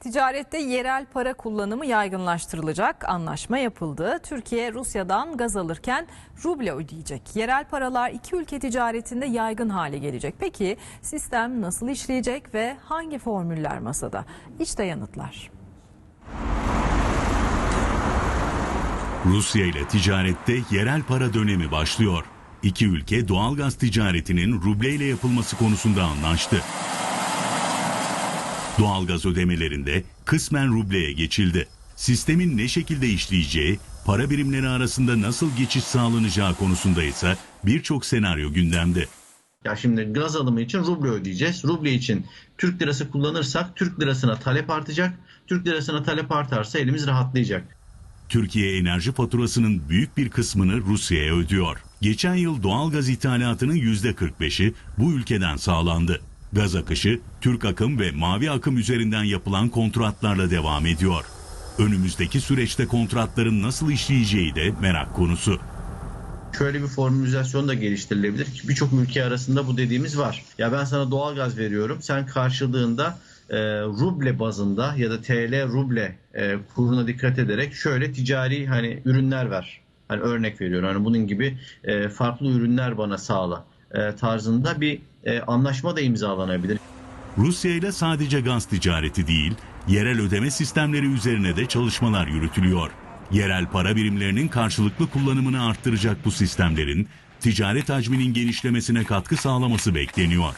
Ticarette yerel para kullanımı yaygınlaştırılacak. Anlaşma yapıldı. Türkiye Rusya'dan gaz alırken ruble ödeyecek. Yerel paralar iki ülke ticaretinde yaygın hale gelecek. Peki sistem nasıl işleyecek ve hangi formüller masada? İşte yanıtlar. Rusya ile ticarette yerel para dönemi başlıyor. İki ülke doğalgaz ticaretinin rubleyle yapılması konusunda anlaştı. Doğalgaz ödemelerinde kısmen rubleye geçildi. Sistemin ne şekilde işleyeceği, para birimleri arasında nasıl geçiş sağlanacağı konusunda ise birçok senaryo gündemde. Ya şimdi gaz alımı için ruble ödeyeceğiz. Ruble için Türk lirası kullanırsak Türk lirasına talep artacak. Türk lirasına talep artarsa elimiz rahatlayacak. Türkiye enerji faturasının büyük bir kısmını Rusya'ya ödüyor. Geçen yıl doğalgaz ithalatının %45'i bu ülkeden sağlandı. Gaz akışı Türk akım ve mavi akım üzerinden yapılan kontratlarla devam ediyor. Önümüzdeki süreçte kontratların nasıl işleyeceği de merak konusu. Şöyle bir formülizasyon da geliştirilebilir ki birçok ülke arasında bu dediğimiz var. Ya ben sana doğal gaz veriyorum. Sen karşılığında e, ruble bazında ya da TL ruble e, kuruna dikkat ederek şöyle ticari hani ürünler ver. Hani örnek veriyorum. Hani bunun gibi e, farklı ürünler bana sağla tarzında bir e, anlaşma da imzalanabilir. Rusya ile sadece gaz ticareti değil, yerel ödeme sistemleri üzerine de çalışmalar yürütülüyor. Yerel para birimlerinin karşılıklı kullanımını arttıracak bu sistemlerin ticaret hacminin genişlemesine katkı sağlaması bekleniyor.